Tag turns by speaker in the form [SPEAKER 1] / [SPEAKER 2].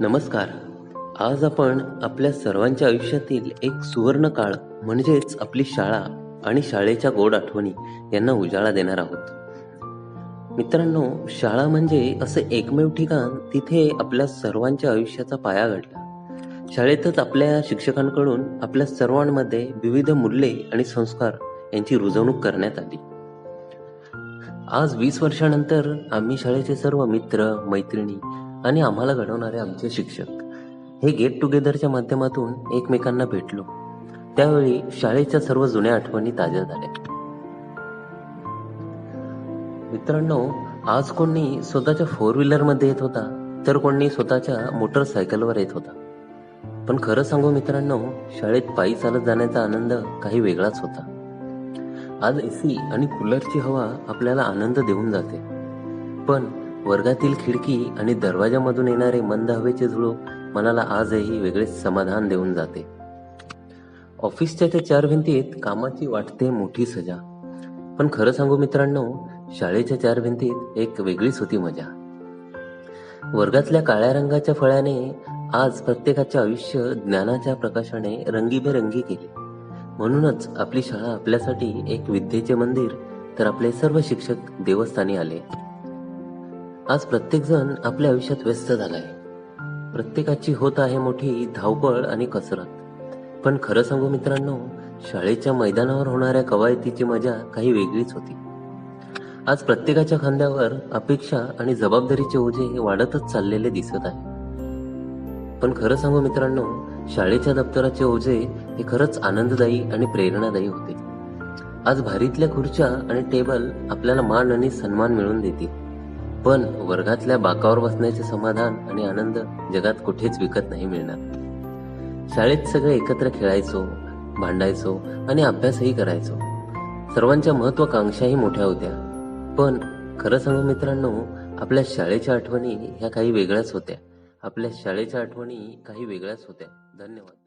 [SPEAKER 1] नमस्कार. आज आपण आपल्या सर्वांच्या आयुष्यातील एक सुवर्ण काळ म्हणजेच आपली शाळा आणि शाळेच्या गोड आठवणी यांना उजाळा देणार आहोत. मित्रांनो शाळा म्हणजे असं एकमेव ठिकाण तिथे आपल्या सर्वांच्या आयुष्याचा पाया घडला शाळेतच आपल्या शिक्षकांकडून आपल्या सर्वांमध्ये विविध मूल्ये आणि संस्कार यांची रुजवणूक करण्यात आली. आज वीस वर्षानंतर आम्ही शाळेचे सर्व मित्र मैत्रिणी आणि आम्हाला घडवणारे आमचे शिक्षक. हे गेट टुगेदरच्या माध्यमातून एकमेकांना भेटलो. त्यावेळी शाळेच्या सर्व जुन्या आठवणी ताज्या झाल्या. मित्रांनो आज कोणी स्वतःच्या फोर व्हीलरमध्ये येत होता तर कोणी स्वतःच्या मोटरसायकलवर येत होता. पण खरं सांगू मित्रांनो शाळेत पायी चालत जाण्याचा आनंद काही वेगळाच होता. आज एसी आणि कूलरची हवा आपल्याला आनंद देऊन जाते. पण वर्गातील खिडकी आणि दरवाजामधून येणारे मंद हवेचे झुळूक मनाला आजही वेगळेच समाधान देऊन जाते. ऑफिसच्या त्या चार भिंतीत कामाची वाटते मोठी सजा. पण खरं सांगू मित्रांनो शाळेच्या चार भिंतीत एक वेगळीच होती मजा. वर्गातल्या काळ्या रंगाच्या फळ्याने आज प्रत्येकाचे आयुष्य ज्ञानाच्या प्रकाशाने रंगीबेरंगी केले. म्हणूनच आपली शाळा आपल्यासाठी एक विद्येचे मंदिर तर आपले सर्व शिक्षक देवस्थानी आले. आज प्रत्येक जण आपल्या आयुष्यात व्यस्त झालाय. प्रत्येकाची होत आहे मोठी धावपळ आणि कसरत. पण खरं सांगू मित्रांनो शाळेच्या मैदानावर होणाऱ्या कवायतीची मजा काही वेगळीच होती. आज प्रत्येकाच्या खांद्यावर अपेक्षा आणि जबाबदारीचे ओझे वाढतच चाललेले दिसत आहे. पण खरं सांगू मित्रांनो शाळेच्या दप्तराचे ओझे हे खरंच आनंददायी आणि प्रेरणादायी होते. आज भारीतल्या खुर्च्या आणि टेबल आपल्याला मान आणि सन्मान मिळवून देतील. पण वर्गातल्या बाकावर बसण्याचे समाधान आणि आनंद जगात कुठेच विकत नाही मिळणार. शाळेत सगळे एकत्र खेळायचो भांडायचो आणि अभ्यासही करायचो. सर्वांच्या महत्वाकांक्षाही मोठ्या होत्या. पण खरं सांगू मित्रांनो आपल्या शाळेच्या आठवणी ह्या काही वेगळ्याच होत्या. आपल्या शाळेच्या आठवणी काही वेगळ्याच होत्या. धन्यवाद.